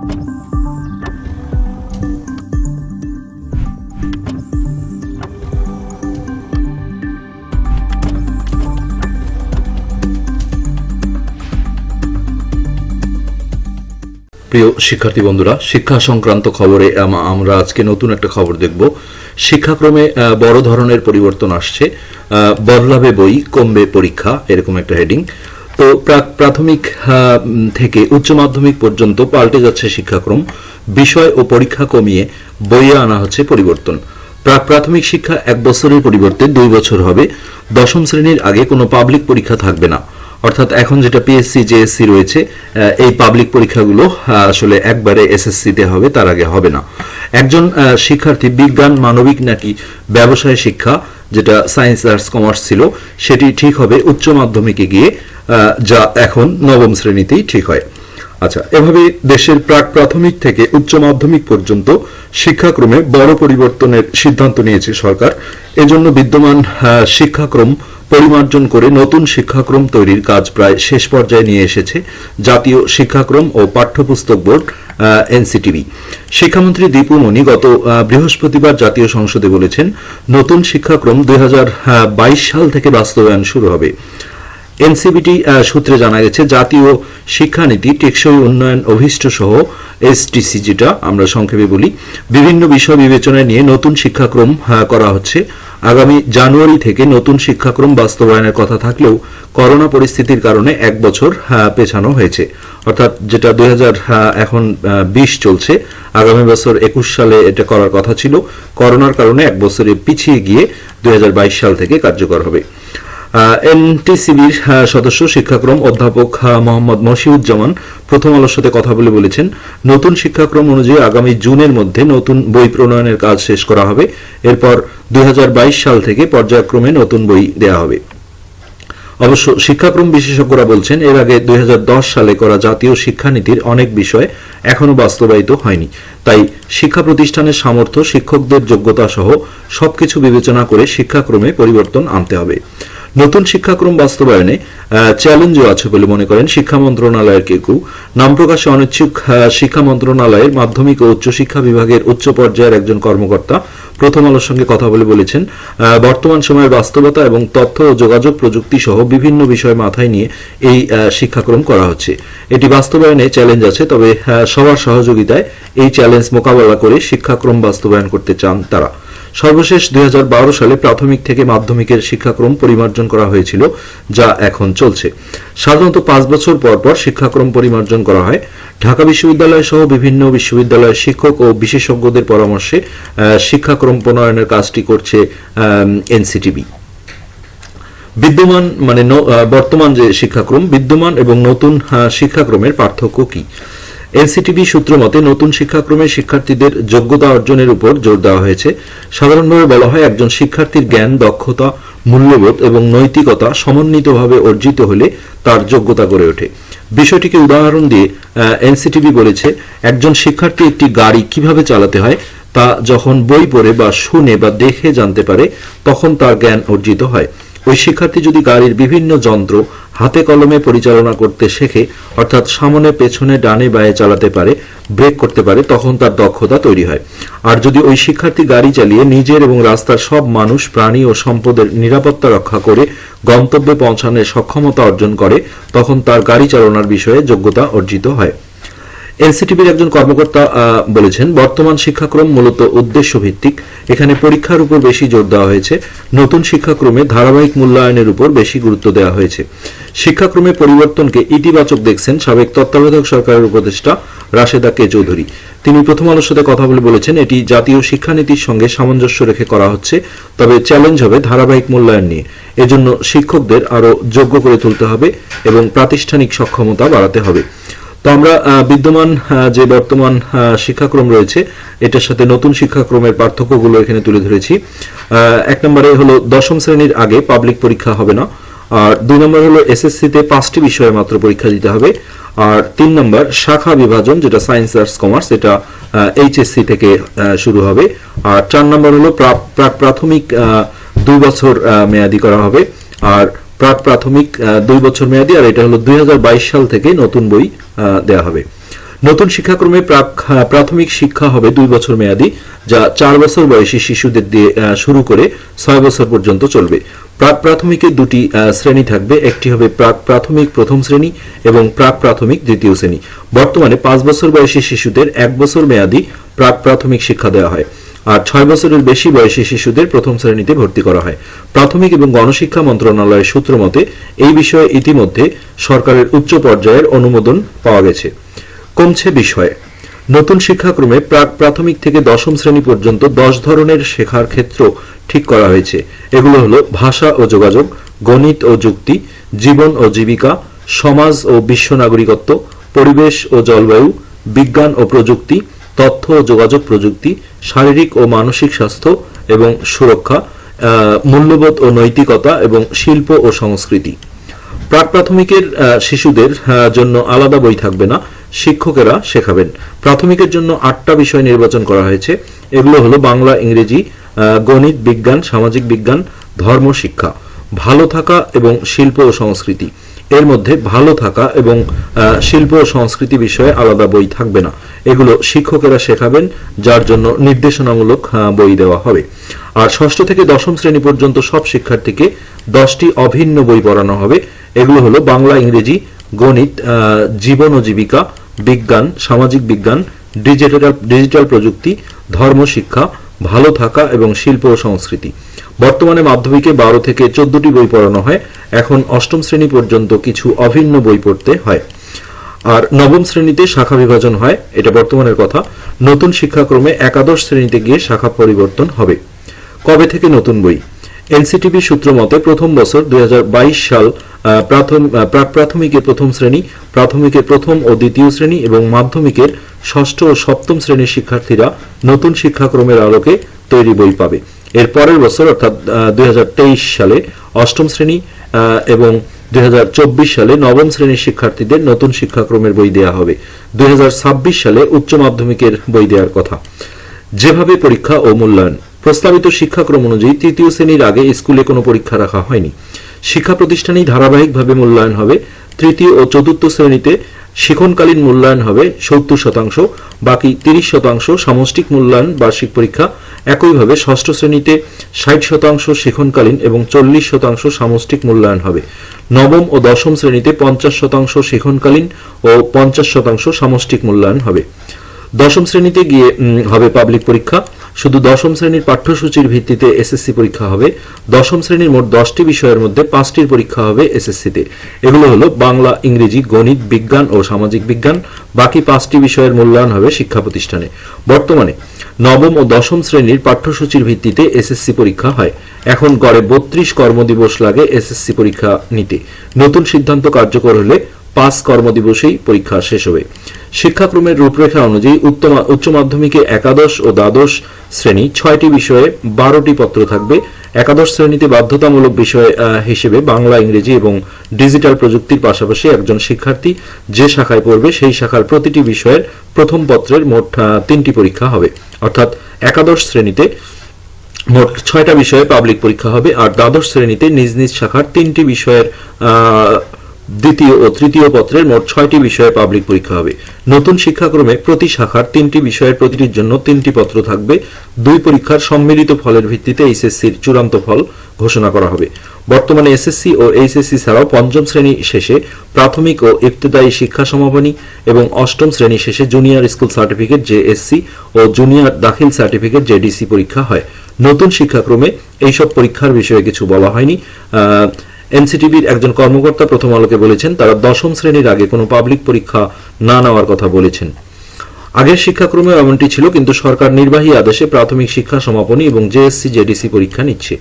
প্রিয় শিক্ষার্থী বন্ধুরা, শিক্ষা সংক্রান্ত খবরে আমরা আজকে নতুন একটা খবর দেখব। শিক্ষাক্রমে বড় ধরনের পরিবর্তন আসছে। বদলাবে বই, কমবে পরীক্ষা, এরকম একটা হেডিং। তো প্রাথমিক থেকে উচ্চ মাধ্যমিক পর্যন্ত পাল্টে যাচ্ছে শিক্ষাক্রম। বিষয় ও পরীক্ষা কমিয়ে বইয়ে আনা হচ্ছে পরিবর্তন। প্রাক প্রাথমিক শিক্ষা এক বছরের পরিবর্তে দুই বছর হবে। দশম শ্রেণির আগে কোনো পাবলিক পরীক্ষা থাকবে না। অর্থাৎ এখন যেটা পিএসসি জেএসসি রয়েছে এই পাবলিক পরীক্ষাগুলো আসলে একবারে এসএসসিতে হবে, তার আগে হবে না। একজন শিক্ষার্থী বিজ্ঞান, মানবিক নাকি ব্যবসায় শিক্ষা, যেটা সায়েন্স আর্টস কমার্স ছিল, সেটি ঠিক হবে উচ্চ মাধ্যমিকে গিয়ে যা এখন নবম শ্রেণীতেই ঠিক হয়। আচ্ছা এভাবে দেশের প্রাক প্রাথমিক থেকে উচ্চ মাধ্যমিক পর্যন্ত শিক্ষাক্রমে বড় পরিবর্তনের সিদ্ধান্ত নিয়েছে সরকার। এজন্য বিদ্যমান শিক্ষাক্রম পরিমার্জন করে নতুন শিক্ষাক্রম তৈরির কাজ প্রায় শেষ পর্যায়ে নিয়ে এসেছে জাতীয় শিক্ষাক্রম ও পাঠ্যপুস্তক বোর্ড এনসিটিভি। শিক্ষামন্ত্রী দীপু মনি গত বৃহস্পতিবার জাতীয় সংসদে বলেছেন, নতুন শিক্ষাক্রম দুই হাজার বাইশ সাল থেকে বাস্তবায়ন শুরু হবে। এনসিবিটি সূত্রে জানা গেছে, জাতীয় শিক্ষানীতি, টেকসই উন্নয়ন অভিষ্ট সহ এসটিসি যেটা আমরা সংক্ষেপে বলি, বিভিন্ন বিষয় বিবেচনায় নিয়ে নতুন শিক্ষাক্রম করা হচ্ছে। আগামী জানুয়ারি থেকে নতুন শিক্ষাক্রম বাস্তবায়নের কথা থাকলেও করোনা পরিস্থিতির কারণে এক বছর পেছানো হয়েছে। অর্থাৎ যেটা দুই এখন বিশ চলছে, আগামী বছর একুশ সালে এটা করার কথা ছিল। করোনার কারণে এক বছরে পিছিয়ে গিয়ে দুই হাজার বাইশ সাল থেকে কার্যকর হবে। এনটিসিবির সদস্য, শিক্ষাক্রম অধ্যাপক মোহাম্মদ মশিউজ্জামান প্রথম আলোর সাথে কথা বলে বলেছেন, নতুন শিক্ষাক্রম অনুযায়ী আগামী জুনের মধ্যে নতুন বই প্রণয়নের কাজ শেষ করা হবে। এরপর দুই সাল থেকে পর্যায়ক্রমে নতুন বই দেয়া হবে। অবশ্য শিক্ষাক্রম বিশেষজ্ঞরা বলছেন, এর আগে দুই হাজার দশ সালে করা জাতীয় শিক্ষানীতির অনেক বিষয় এখনও বাস্তবায়িত হয়নি। তাই শিক্ষা প্রতিষ্ঠানের সামর্থ্য, শিক্ষকদের যোগ্যতা সহ সবকিছু বিবেচনা করে শিক্ষাক্রমে পরিবর্তন আনতে হবে। নতুন শিক্ষাক্রম বাস্তবায়নে চ্যালেঞ্জও আছে বলে মনে করেন শিক্ষা মন্ত্রণালয়ের কেউ নাম প্রকাশে অনিচ্ছুক শিক্ষা মন্ত্রণালয়ের মাধ্যমিক ও উচ্চশিক্ষা বিভাগের উচ্চ পর্যায়ের একজন কর্মকর্তা প্রথম আলোর সঙ্গে কথা বলে বলেছেন বর্তমান সময়ের বাস্তবতা এবং তথ্য ও যোগাযোগ প্রযুক্তি সহ বিভিন্ন বিষয় মাথায় নিয়ে এই শিক্ষাক্রম করা হচ্ছে। এটি বাস্তবায়নে চ্যালেঞ্জ আছে, তবে সবার সহযোগিতায় এই চ্যালেঞ্জ মোকাবেলা করে শিক্ষাক্রম বাস্তবায়ন করতে চান তারা। সর্বশেষ দুই হাজার বারো সালে প্রাথমিক থেকে মাধ্যমিকের শিক্ষাক্রম পরিমার্জন করা হয়েছিল, যা এখন চলছে। সাধারণত পাঁচ বছর পর পর শিক্ষাক্রম পরিমার্জন করা হয়। ঢাকা বিশ্ববিদ্যালয় সহ বিভিন্ন বিশ্ববিদ্যালয়ের শিক্ষক ও বিশেষজ্ঞদের পরামর্শে শিক্ষাক্রম প্রণয়নের কাজটি করছে এনসিটিবি বিদ্যমান মানে বর্তমান যে শিক্ষাক্রম, বিদ্যমান এবং নতুন শিক্ষাক্রমের পার্থক্য কি? এনসিটিভি সূত্র মতে, নতুন শিক্ষাক্রমে শিক্ষার্থীদের যোগ্যতা অর্জনের উপর জোর দেওয়া হয়েছে। সাধারণভাবে বলা হয়, একজন শিক্ষার্থীর জ্ঞান, দক্ষতা, মূল্যবোধ এবং নৈতিকতা সমন্বিতভাবে অর্জিত হলে তার যোগ্যতা গড়ে ওঠে। বিষয়টিকে উদাহরণ দিয়ে এনসিটিভি বলেছে, একজন শিক্ষার্থী একটি গাড়ি কীভাবে চালাতে হয় তা যখন বই পড়ে বা শুনে বা দেখে জানতে পারে, তখন তার জ্ঞান অর্জিত হয়। ওই শিক্ষার্থী যদি গাড়ির বিভিন্ন যন্ত্র হাতে কলমে পরিচালনা করতে শেখে, অর্থাৎ সামনে, পেছনে, ডানে, বায়ে চালাতে পারে, ব্রেক করতে পারে, তখন তার দক্ষতা তৈরি হয়। আর যদি ওই শিক্ষার্থী গাড়ি চালিয়ে নিজের এবং রাস্তার সব মানুষ, প্রাণী ও সম্পদের নিরাপত্তা রক্ষা করে গন্তব্যে পৌঁছানোর সক্ষমতা অর্জন করে, তখন তার গাড়ি চালানোর বিষয়ে যোগ্যতা অর্জিত হয়। এনসিটিভির একজন কর্মকর্তা বলেছেন, বর্তমান শিক্ষাক্রম মূলত উদ্দেশ্য ভিত্তিক এখানে পরীক্ষার উপর বেশি জোর দেওয়া হয়েছে। নতুন শিক্ষাক্রমে ধারাবাহিক মূল্যায়নের উপর বেশি গুরুত্ব দেওয়া হয়েছে। শিক্ষাক্রমে পরিবর্তনকে ইতিবাচক দেখছেন সাবেক তত্ত্বাবধায়ক সরকারের উপদেষ্টা রাশেদা কে চৌধুরী। তিনি প্রথম আলোর সাথে কথা বলে বলেছেন, এটি জাতীয় শিক্ষানীতির সঙ্গে সামঞ্জস্য রেখে করা হচ্ছে, তবে চ্যালেঞ্জ হবে ধারাবাহিক মূল্যায়ন নিয়ে। এজন্য শিক্ষকদের আরও যোগ্য করে তুলতে হবে এবং প্রাতিষ্ঠানিক সক্ষমতা বাড়াতে হবে। তো আমরা বিদ্যমান যে বর্তমান শিক্ষাক্রম রয়েছে, এটার সাথে নতুন শিক্ষাক্রমের পার্থক্যগুলো এখানে তুলে ধরেছি। এক নম্বরে হলো দশম শ্রেণির আগে পাবলিক পরীক্ষা হবে না। আর দুই নম্বর হলো এসএসসি তে পাঁচটি বিষয়ে মাত্র পরীক্ষা দিতে হবে। আর তিন নম্বর শাখা বিভাজন, যেটা সায়েন্স, আর্টস, কমার্স, এটা এইচএসসি থেকে শুরু হবে। আর চার নম্বর হলো প্রাথমিক দুই বছর মেয়াদি করা হবে। আর প্রাক প্রাথমিক দুই বছর মেয়াদি, আর এটা হলো দুই হাজার বাইশ সাল থেকে নতুন বই দেয়া হবে। নতুন শিক্ষাক্রমে প্রাথমিক শিক্ষা হবে দুই বছর মেয়াদি, যা চার বছর বয়সী শিশুদের দিয়ে শুরু করে ছয় বছর পর্যন্ত চলবে। প্রাক প্রাথমিকে দুটি শ্রেণি থাকবে। একটি হবে প্রাক প্রাথমিক প্রথম শ্রেণি এবং প্রাক প্রাথমিক দ্বিতীয় শ্রেণি। বর্তমানে পাঁচ বছর বয়সী শিশুদের এক বছর মেয়াদি প্রাক প্রাথমিক শিক্ষা দেওয়া হয়। আর ছয় বছরের বেশি বয়সী শিশুদের প্রথম শ্রেণীতে ভর্তি করা হয়। প্রাথমিক এবং গণশিক্ষা মন্ত্রণালয়ের সূত্র মতে, এই বিষয়ে ইতিমধ্যে সরকারের উচ্চ পর্যায়ের অনুমোদন পাওয়া গেছে। কমছে বিষয়। নতুন শিক্ষাক্রমে প্রাক প্রাথমিক থেকে দশম শ্রেণি পর্যন্ত দশ ধরনের শেখার ক্ষেত্র ঠিক করা হয়েছে। এগুলো হলো ভাষা ও যোগাযোগ, গণিত ও যুক্তি, জীবন ও জীবিকা, সমাজ ও বিশ্ব নাগরিকত্ব, পরিবেশ ও জলবায়ু, বিজ্ঞান ও প্রযুক্তি তথ্য ও যোগাযোগ প্রযুক্তি, শারীরিক ও মানসিক স্বাস্থ্য এবং সুরক্ষা মূল্যবোধ ও নৈতিকতা এবং শিল্প ও সংস্কৃতি। প্রাক প্রাথমিকের শিশুদের জন্য আলাদা বই থাকবে না, শিক্ষকেরা শেখাবেন। প্রাথমিকের জন্য আটটা বিষয় নির্বাচন করা হয়েছে। এগুলো হলো বাংলা, ইংরেজি গণিত, বিজ্ঞান, সামাজিক বিজ্ঞান, ধর্ম, শিক্ষা। ভালো থাকা এবং শিল্প ও সংস্কৃতি। এর মধ্যে ভালো থাকা এবং শিল্প সংস্কৃতি বিষয়ে আলাদা বই থাকবে না। এগুলো শিক্ষকেরা শেখাবেন, যার জন্য নির্দেশনামূলক বই দেওয়া হবে। আর ষষ্ঠ থেকে দশম শ্রেণি পর্যন্ত সব শিক্ষার্থীকে দশটি অভিন্ন বই পড়ানো হবে। এগুলো হলো বাংলা, ইংরেজি, গণিত জীবন ও জীবিকা, বিজ্ঞান, সামাজিক বিজ্ঞান, ডিজিটাল ডিজিটাল প্রযুক্তি ধর্ম শিক্ষা ভালো থাকা এবং শিল্প ও সংস্কৃতি। বর্তমানে মাধ্যমিকে বারো থেকে চোদ্দটি বই পড়ানো হয়। এখন অষ্টম শ্রেণি পর্যন্ত কিছু অভিন্ন বই পড়তে হয়। আর নবম শ্রেণীতে শাখা বিভাজন হয়। এটা বর্তমানের কথা। নতুন শিক্ষাক্রমে একাদশ শ্রেণীতে গিয়ে শাখা পরিবর্তন হবে। কবে থেকে নতুন বই? এনসিটিভি সূত্র মতে প্রথম বছর দুই হাজার বাইশ সাল আহ, প্রাথম আহ, প্রাক প্রাথমিকের প্রথম শ্রেণি প্রাথমিকের প্রথম ও দ্বিতীয় শ্রেণি এবং মাধ্যমিকের ষষ্ঠ ও সপ্তম শ্রেণির শিক্ষার্থীরা নতুন শিক্ষাক্রমের আলোকে তৈরি বই পাবে। এর পরের বছর অর্থাৎ দুই হাজার তেইশ সালে অষ্টম শ্রেণি এবং দুই হাজার চব্বিশ সালে নবম শ্রেণির শিক্ষার্থীদের নতুন শিক্ষাক্রমের বই দেওয়া হবে। দুই হাজার ছাব্বিশ সালে উচ্চ মাধ্যমিকের বই দেওয়ার কথা। যেভাবে পরীক্ষা ও মূল্যায়ন প্রস্তাবিত শিক্ষাক্রম অনুযায়ী তৃতীয় শ্রেণির আগে স্কুলে কোনো পরীক্ষা রাখা হয়নি। শিক্ষা প্রতিষ্ঠানেই ধারাবাহিকভাবে মূল্যায়ন হবে। তৃতীয় ও চতুর্থ শ্রেণীতে শিখনকালীন মূল্যায়ন হবে সত্তর শতাংশ, বাকি তিরিশ শতাংশ সামষ্টিক মূল্যায়ন বার্ষিক পরীক্ষা। একইভাবে ষষ্ঠ শ্রেণীতে ষাট শতাংশ শিখনকালীন এবং চল্লিশ শতাংশ সামষ্টিক মূল্যায়ন হবে। নবম ও দশম শ্রেণীতে পঞ্চাশ শতাংশ শিখনকালীন ও পঞ্চাশ শতাংশ সামষ্টিক মূল্যায়ন হবে। দশম শ্রেণীতে গিয়ে হবে পাবলিক পরীক্ষা। শুধু দশম শ্রেণির পাঠ্যসূচির ভিত্তিতে এসএসসি পরীক্ষা হবে। দশম শ্রেণির মোট দশটি বিষয়ের মধ্যে পাঁচটির পরীক্ষা হবে এসএসসিতে এগুলো হলো বাংলা, ইংরেজি, গণিত, বিজ্ঞান ও সামাজিক বিজ্ঞান। বাকি পাঁচটি বিষয়ের মূল্যায়ন হবে শিক্ষা প্রতিষ্ঠানে। বর্তমানে নবম ও দশম শ্রেণির পাঠ্যসূচির ভিত্তিতে এসএসসি পরীক্ষা হয়। এখন গড়ে বত্রিশ কর্মদিবস লাগে এসএসসি পরীক্ষা নিতে। নতুন সিদ্ধান্ত কার্যকর হলে পাঁচ কর্মদিবসেই পরীক্ষা শেষ হবে। শিক্ষাক্রমের রূপরেখা অনুযায়ী উচ্চ মাধ্যমিকে একাদশ ও দ্বাদশ শ্রেণি ছয়টি বিষয়ে বারোটি পত্র থাকবে। একাদশ শ্রেণীতে বাধ্যতামূলক বিষয় হিসেবে বাংলা, ইংরেজি এবং ডিজিটাল প্রযুক্তির পাশাপাশি একজন শিক্ষার্থী যে শাখায় পড়বে সেই শাখার প্রতিটি বিষয়ের প্রথম পত্রের মোট তিনটি পরীক্ষা হবে। অর্থাৎ একাদশ শ্রেণীতে মোট ছয়টা বিষয়ে পাবলিক পরীক্ষা হবে, আর দ্বাদশ শ্রেণীতে নিজ নিজ শাখার তিনটি বিষয়ের দ্বিতীয় ও তৃতীয় পত্রের মোট ছয়টি বিষয়ে পাবলিক পরীক্ষা হবে। নতুন শিক্ষাক্রমে প্রতি শাখার তিনটি বিষয়ের প্রতিটির জন্য তিনটি পত্র থাকবে। দুই পরীক্ষার সম্মিলিত ফলের ভিত্তিতে এইচএসসির চূড়ান্ত ফল ঘোষণা করা হবে। বর্তমানে এসএসসি ও এইচএসসি ছাড়াও পঞ্চম শ্রেণি শেষে প্রাথমিক ও ইবতদায়ী শিক্ষা সমাপনী এবং অষ্টম শ্রেণি শেষে জুনিয়র স্কুল সার্টিফিকেট জেএসসি ও জুনিয়র দাখিল সার্টিফিকেট জেডিসি পরীক্ষা হয়। নতুন শিক্ষাক্রমে এইসব পরীক্ষার বিষয়ে কিছু বলা হয়নি। এনসিটিভির একজন কর্মকর্তা প্রথম আলোকে বলেছেন, তারা দশম শ্রেণির আগে কোনো পাবলিক পরীক্ষা না নেওয়ার কথা বলেছেন। আগের শিক্ষাক্রমে এমনটি ছিল, কিন্তু সরকার নির্বাহী আদেশে প্রাথমিক শিক্ষা সমাপনী এবং জেএসসি, জেডিসি পরীক্ষা নিচ্ছে।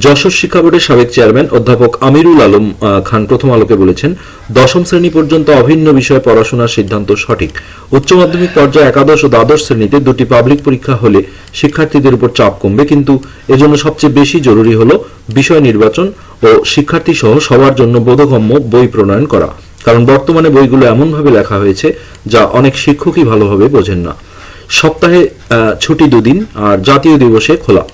যশোর শিক্ষা বোর্ডের সাবেক চেয়ারম্যান অধ্যাপক আমিরুল আলম খান প্রথম আলোকে বলেছেন, দশম শ্রেণি পর্যন্ত অভিন্ন বিষয়ে পড়াশোনার সিদ্ধান্ত সঠিক। উচ্চ মাধ্যমিক পর্যায়ে একাদশ ও দ্বাদশ শ্রেণীতে দুটি পাবলিক পরীক্ষা হলে শিক্ষার্থীদের উপর চাপ কমবে, কিন্তু এজন্য সবচেয়ে বেশি জরুরি হলো বিষয় নির্বাচন ও শিক্ষার্থী সহ সবার জন্য বোধগম্য বই প্রণয়ন করা। কারণ বর্তমানে বইগুলো এমনভাবে লেখা হয়েছে, যা অনেক শিক্ষকই ভালোভাবে বোঝেন না। সপ্তাহে ছুটি দুদিন আর জাতীয় দিবসে খোলা।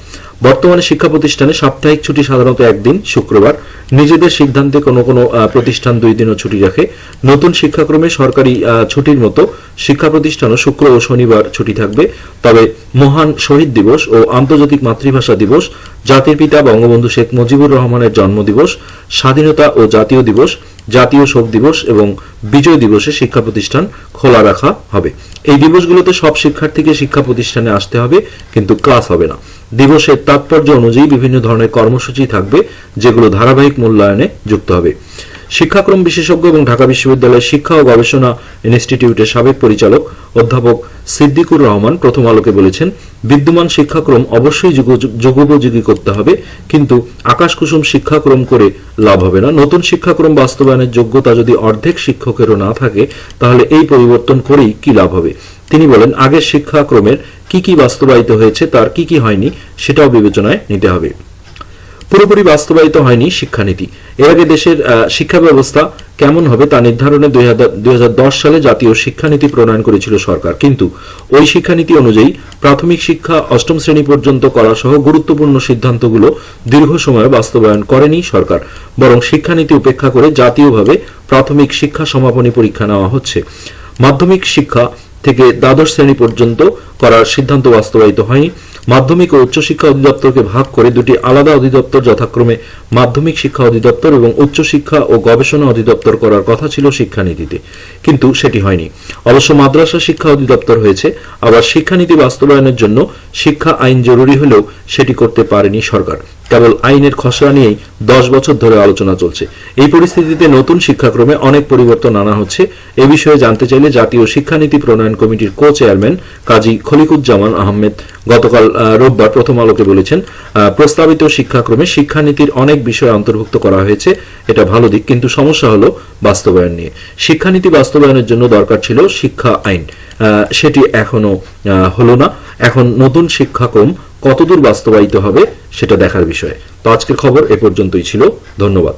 বর্তমানে শিক্ষা প্রতিষ্ঠানে সাপ্তাহিক ছুটি সাধারণত একদিন, শুক্রবার। নিজেদের সিদ্ধান্তে কোনো কোনো প্রতিষ্ঠান দুই দিনও ছুটি রাখে। নতুন শিক্ষাক্রমে সরকারি ছুটির মতো শিক্ষা প্রতিষ্ঠানও শুক্র ও শনিবার ছুটি থাকবে। তবে মহান শহীদ দিবস ও আন্তর্জাতিক মাতৃভাষা দিবস, জাতির পিতা বঙ্গবন্ধু শেখ মুজিবুর রহমানের জন্মদিবস, স্বাধীনতা ও জাতীয় দিবস, জাতীয় শোক দিবস এবং বিজয় দিবসে শিক্ষা প্রতিষ্ঠান খোলা রাখা হবে। এই দিবসগুলোতে সব শিক্ষার্থীকে শিক্ষা প্রতিষ্ঠানে আসতে হবে, কিন্তু ক্লাস হবে না। দিবসের তাৎপর্য অনুযায়ী বিভিন্ন ধরনের কর্মসূচি থাকবে যেগুলো ধারাবাহিক মূল্যায়নে যুক্ত হবে। শিক্ষাক্রম বিশেষজ্ঞ এবং ঢাকা বিশ্ববিদ্যালয়ের শিক্ষা ও গবেষণা ইনস্টিটিউটের সাবেক পরিচালক অধ্যাপক সিদ্দিকুর রহমান প্রথম আলোকে বলেছেন, বিদ্যমান শিক্ষাক্রম অবশ্যই যুগোপযোগী করতে হবে, কিন্তু আকাশকুসুম শিক্ষাক্রম করে লাভ হবে না। নতুন শিক্ষাক্রম বাস্তবায়নের যোগ্যতা যদি অর্ধেক শিক্ষকেরও না থাকে, তাহলে এই পরিবর্তন করেই কি লাভ হবে? তিনি বলেন, আগের শিক্ষাক্রমের কি কি বাস্তবায়িত হয়েছে, তার কি কি হয়নি, সেটাও বিবেচনায় নিতে হবে। পুরোপুরি বাস্তবায়িত হয়নি শিক্ষানীতি। এর আগে দেশের শিক্ষা ব্যবস্থা কেমন হবে তা নির্ধারণে দুই হাজার দশ সালে জাতীয় শিক্ষানীতি প্রণয়ন করেছিল সরকার। কিন্তু ওই শিক্ষানীতি অনুযায়ী প্রাথমিক শিক্ষা অষ্টম শ্রেণি পর্যন্ত করা সহ গুরুত্বপূর্ণ সিদ্ধান্তগুলো দীর্ঘ সময় বাস্তবায়ন করেনি সরকার। বরং শিক্ষানীতি উপেক্ষা করে জাতীয়ভাবে প্রাথমিক শিক্ষা সমাপনী পরীক্ষা নেওয়া হচ্ছে। মাধ্যমিক শিক্ষা থেকে দ্বাদশ শ্রেণি পর্যন্ত করার সিদ্ধান্ত বাস্তবায়িত হয়নি। মাধ্যমিক ও উচ্চশিক্ষা অধিদপ্তরকে ভাগ করে দুটি আলাদা অধিদপ্তর যথাক্রমে মাধ্যমিক শিক্ষা অধিদপ্তর এবং উচ্চশিক্ষা ও গবেষণা অধিদপ্তর করার কথা ছিল শিক্ষানীতিতে। কিন্তু সেটি হয়নি। অবশ্য মাদ্রাসা শিক্ষা অধিদপ্তর হয়েছে, আবার শিক্ষানীতি বাস্তবায়নের জন্য শিক্ষা আইন জরুরি হলেও সেটি করতে পারেনি সরকার। কেবল আইনের খসড়া নিয়েই দশ বছর ধরে আলোচনা চলছে। এই পরিস্থিতিতে নতুন শিক্ষাক্রমে অনেক পরিবর্তন আনা হচ্ছে। এ বিষয়ে জানতে চাইলে জাতীয় শিক্ষানীতি প্রণয়ন কমিটির কো চেয়ারম্যান কাজী খলিকুজ্জামান আহমেদ গতকাল রোববার প্রথম আলোকে বলেছেন প্রস্তাবিত শিক্ষাক্রমে শিক্ষানীতির অনেক বিষয় অন্তর্ভুক্ত করা হয়েছে। এটা ভালো দিক, কিন্তু সমস্যা হলো বাস্তবায়ন নিয়ে। শিক্ষানীতি বাস্তবায়নের জন্য দরকার ছিল শিক্ষা আইন। সেটি এখনও হলো না। এখন নতুন শিক্ষাক্রম কতদূর বাস্তবায়িত হবে সেটা দেখার বিষয়। তো আজকের খবর এ পর্যন্তই ছিল। ধন্যবাদ।